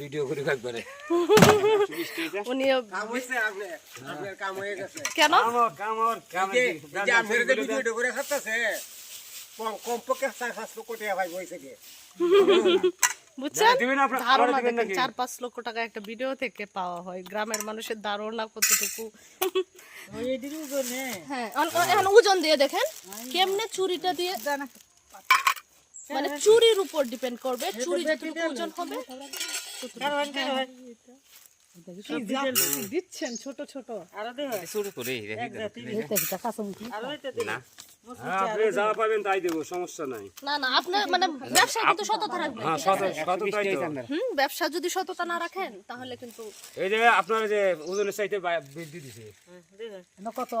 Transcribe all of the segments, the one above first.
Video করে একবারে উনি কাম হয়েছে আপনার আপনার কাম হয়ে গেছে। কেন? কামর কামর কামর যে আপনার ভিডিওটা করে খাচ্ছে কম কমপক্ষে চার পাঁচ লক্ষ টাকা ভাই বইছে বুঝছেন? ধারণা দেখেন চার পাঁচ লক্ষ টাকা একটা ভিডিও থেকে পাওয়া হয়। গ্রামের মানুষের ধারণা কতটুকু? হ্যাঁ এখন ওজন দিয়ে দেখেন কেমনে চুরিটা দিয়ে মানে চুরির উপর ডিপেন্ড করবে চুরি যতটুকু ওজন হবে। দিচ্ছেন ছোট ছোট। শুরু করে না। হ্যাঁ আপনি যা পাবেন তাই দেবো সমস্যা নাই। না না আপনার মানে ব্যবসা কিন্তু সততা রাখবেন। হ্যাঁ শত শত তো। হুম ব্যবসা যদি সততা না রাখেন তাহলে কিন্তু এই যে আপনার যে ওজনের চাইতে বৃদ্ধি দিছে। কত?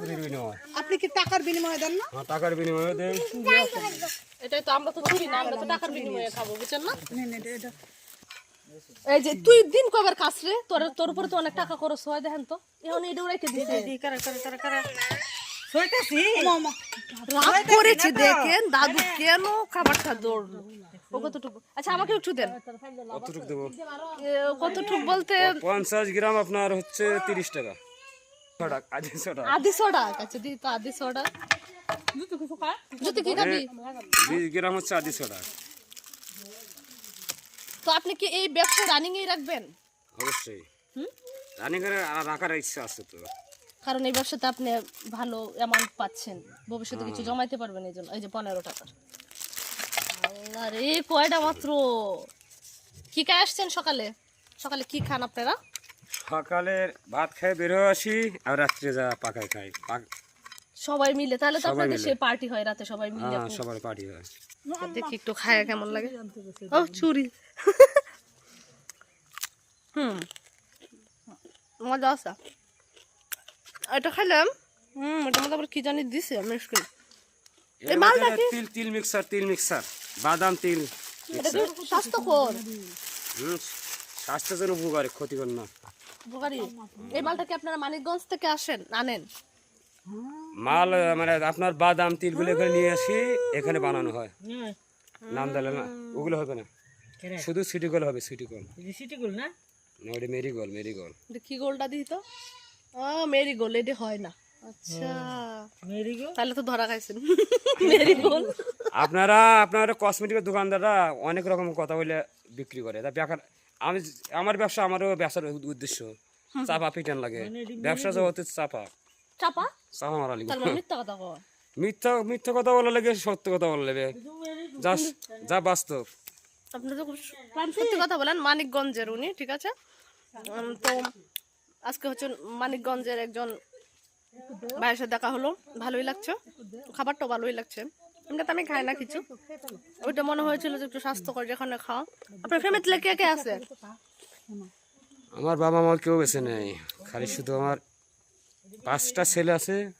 বিনিময় বিনিময়। আপনি কি টাকার বিনিময়ে দেন না? হ্যাঁ টাকার বিনিময়ে দেয় এটাই তো আমরা তো না আমরা তো টাকার বিনিময়ে খাব বুঝছেন না? এটা- এটা। এই যে তুই দিন কবার কাজ রে? তোর তোর উপরে তো অনেক টাকা খরচ হয় দেখেন তো। এখন এটা রেখে দিছে। মামা, রাগ করেছি দেখেন দাদু কেন খাবারটা দৌড়লো ও কতটুকু? আচ্ছা আমাকে একটু দেন। কতটুকু দেবো? কতটুকু বলতে পঞ্চাশ গ্রাম আপনার হচ্ছে তিরিশ টাকা। আচ্ছা তো আধি সোডা যদি কি খাবি? বিশ গ্রাম হচ্ছে আদি ছটা তো আপনি কি এই ব্যবসা রানিং এই রাখবেন? অবশ্যই। হুম? রানি রাখার ইচ্ছা আছে তো। কারণ এই ব্যবসাতে আপনি ভালো অ্যামাউন্ট পাচ্ছেন। ভবিষ্যতে কিছু জমাইতে পারবেন এই জন্য এই যে পনেরো টাকার। আল্লাহ রে কয়টা মাত্র? কি খায় আসছেন সকালে? সকালে কি খান আপনারা? সকালে ভাত খেয়ে বের হয়ে আসি আর রাত্রে যা পাকায় খাই। সবাই মিলে তাহলে তো আপনাদের। সে পার্টি হয় রাতে সবাই মিলে হ্যাঁ সবার পার্টি হয়। দেখি একটু খায় কেমন লাগে। ও চুরি। হুম। মজা আছে। এটা খাইলাম হুম এটা আবার কি জানি দিছে মুশকিল এর মালটা মধ্যে তিল তিল মিক্সার তিল মিক্সার বাদাম তিল এটা স্বাস্থ্যকর? হুম স্বাস্থ্যের জন্য উপকারী ক্ষতিকর না। উপকারী এই মালটা কি আপনারা মানিকগঞ্জ থেকে আসেন আনেন? মাল মানে আপনার বাদাম তিলগুলো এখানে নিয়ে আসি এখানে বানানো হয়। নাম দিলে না ওগুলো হবে না। শুধু সিটি গোল হবে সিটি গোল। না? ওটা মেরিগোল মেরিগোল এটা কি গোলটা দিই তো? ও মেরি গোল এটা হয় না। আচ্ছা। তাহলে তো ধরা খাইছেন। মেরি গোল। আপনারা আপনার কসমেটিকের দোকানদাররা অনেক রকম কথা বলে বিক্রি করে। তা বেকার আমি আমার ব্যবসা আমারও ব্যবসার উদ্দেশ্য। চাপা পিটান লাগে। ব্যবসা জগতে চাপা। চাপা? চাপা মারা মানে মিথ্যা মিথ্যা মিথ্যা কথা বলা লাগে সত্য কথা বলা লাগে। যা যা বাস্তব। আপনি তো সত্যি কথা বলেন মানিকগঞ্জের উনি ঠিক আছে? তো আজকে হচ্ছে মানিকগঞ্জের একজন ভাইয়ের সাথে দেখা হলো। ভালোই লাগছে। খাবারটাও ভালোই লাগছে। এমনিতে আমি খাই না কিছু। ওইটা মনে হয়েছিল যে একটু স্বাস্থ্যকর যেখানে খাওয়া আপনার ফ্যামিলিতে কে কে আছে? আমার বাবা মা কেউ বেছে নেই। খালি শুধু আমার পাঁচটা ছেলে আছে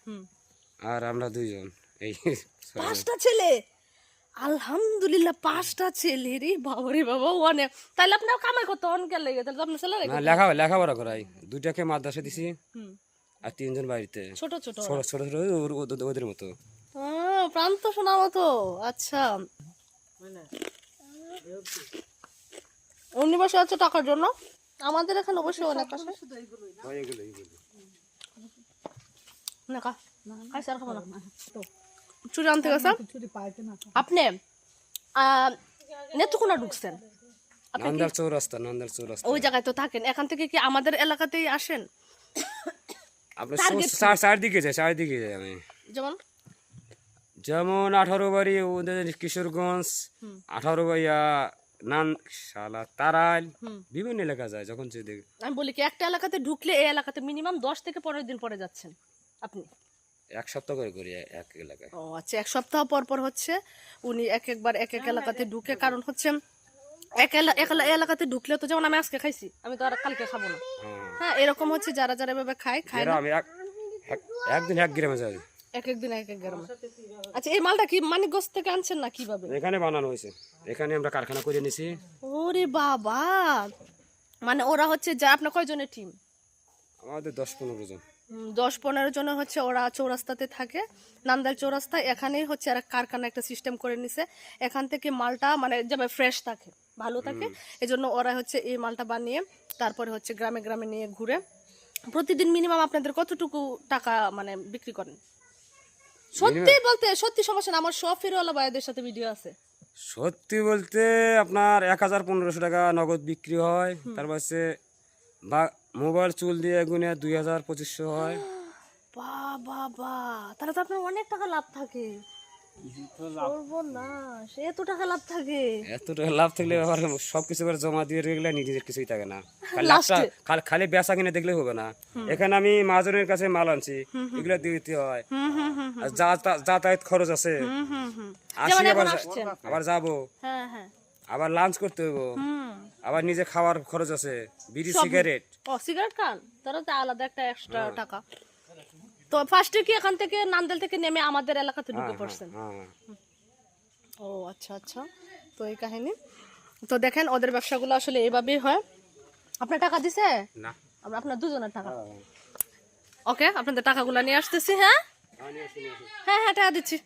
আর আমরা দুইজন। এই পাঁচটা ছেলে? আলহামদুলিল্লাহ পাঁচটা ছেলে রে বাবা রে বাবা অনেক তাহলে আপনার কামাই করতে অনেক লেগে? তাহলে আপনার ছেলে না লেখা লেখাপড়া করাই। দুইটাকে মাদ্রাসা দিছি আর তিনজন বাড়িতে। ছোট ছোট। ছোট ছোট ওদের- মতো। প্রান্ত শোনা মতো। আচ্ছা। উনি বসে আছে টাকার জন্য। আমাদের এখানে অবশ্যই অনেক আছে। এগুলো এগুলো। না কা খাইছে আর খাব না। চুরি আনতে গেছে চুরি পাইতে না আপনি আহ, নেত্রকোনা ঢুকছেন। চৌরাস্তা চৌরাস্তা। ওই জায়গায় তো থাকেন। এখান থেকে কি আমাদের এলাকাতেই আসেন? চার চারদিকে যায় চারদিকে যাই আমি। যেমন? যেমন আঠারো বাড়ি ওদের কিশোরগঞ্জ আঠারো বাড়িয়া নান শালা তারাল বিভিন্ন এলাকা যায় যখন যে দেখ আমি বলি কি একটা এলাকাতে ঢুকলে এই এলাকাতে মিনিমাম দশ থেকে পনেরো দিন পরে যাচ্ছেন আপনি? এক সপ্তাহ করে করি এক এলাকায়। ও আচ্ছা এক সপ্তাহ পর পর হচ্ছে উনি এক একবার এক এক এলাকাতে ঢুকে কারণ হচ্ছে এক এলা- এক এলাকাতে ঢুকলে তো যেমন আমি আজকে খাইছি আমি তো আর কালকে খাব না। হ্যাঁ। হ্যাঁ এরকম হচ্ছে যারা যারা এভাবে খায় খায় না। আমি এক এক- একদিন এক গ্রামে যাই। এক এক দিন এক এক গ্রামে। আচ্ছা এই মালটা কি মানিকগঞ্জ থেকে আনছেন না কীভাবে? এখানে বানানো হয়েছে। এখানে আমরা কারখানা করে নিছি ওরে বাবা! মানে ওরা হচ্ছে যা আপনার কয়জনের টিম আমাদের দশ পনেরো জন। দশ পনেরো জনের হচ্ছে ওরা চৌরাস্তাতে থাকে। নান্দাল চৌরাস্তায় এখানেই হচ্ছে আর কারখানা একটা সিস্টেম করে নিছে। এখান থেকে মালটা মানে যেমন ফ্রেশ থাকে ভালো থাকে। এই জন্য ওরা হচ্ছে এই মালটা বানিয়ে তারপরে হচ্ছে গ্রামে গ্রামে নিয়ে ঘুরে। প্রতিদিন মিনিমাম আপনাদের কতটুকু টাকা মানে বিক্রি করেন? সত্যি বলতে সত্যি সমস্যা না আমার সব ফিরওয়ালা ভাইদের সাথে ভিডিও আছে। সত্যি বলতে আপনার এক হাজার পনেরোশো টাকা নগদ বিক্রি হয় তারপর সে বা মোবাইল চুল দিয়ে গুনে দুই হাজার পঁচিশশো হয়। বা বা বা তাহলে তো আপনার অনেক টাকা লাভ থাকে। সর্বনাশ এত টাকা লাভ থাকে। এত টাকা লাভ থাকলে আবার সব কিছু করে জমা দিয়ে রেখে নিজের কিছুই থাকে না। খালি Last লাভটা এ। খালি- খালি বেচা কিনে দেখলে হবে না। এখানে আমি মাহাজনের কাছে মাল আনছি এগুলো দিতে হয়। হুম হুম হুম আর যা- যাতায়াত খরচ আছে। আসি আবার এখন যা- আসছেন। আবার যাব। হ্যাঁ হ্যাঁ। আবার লাঞ্চ করতে হইব। আবার নিজে খাওয়ার খরচ আছে। বিড়ি সিগারেট ও সিগারেট খান? তাহলে তো আলাদা একটা এক্সট্রা টাকা। তো ফার্স্টে কি এখান থেকে নান্দেল থেকে নেমে আমাদের এলাকাতে ঢুকে পড়ছেন? হ্যাঁ ও আচ্ছা আচ্ছা। তো এই কাহিনী। তো দেখেন ওদের ব্যবসাগুলো আসলে এইভাবেই হয়। আপনার টাকা দিছে? না। আমরা আপনার দুজনের টাকা। ওকে আপনাদের টাকাগুলো নিয়ে আসতেছি হ্যাঁ? হ্যাঁ হ্যাঁ টাকা দিচ্ছি।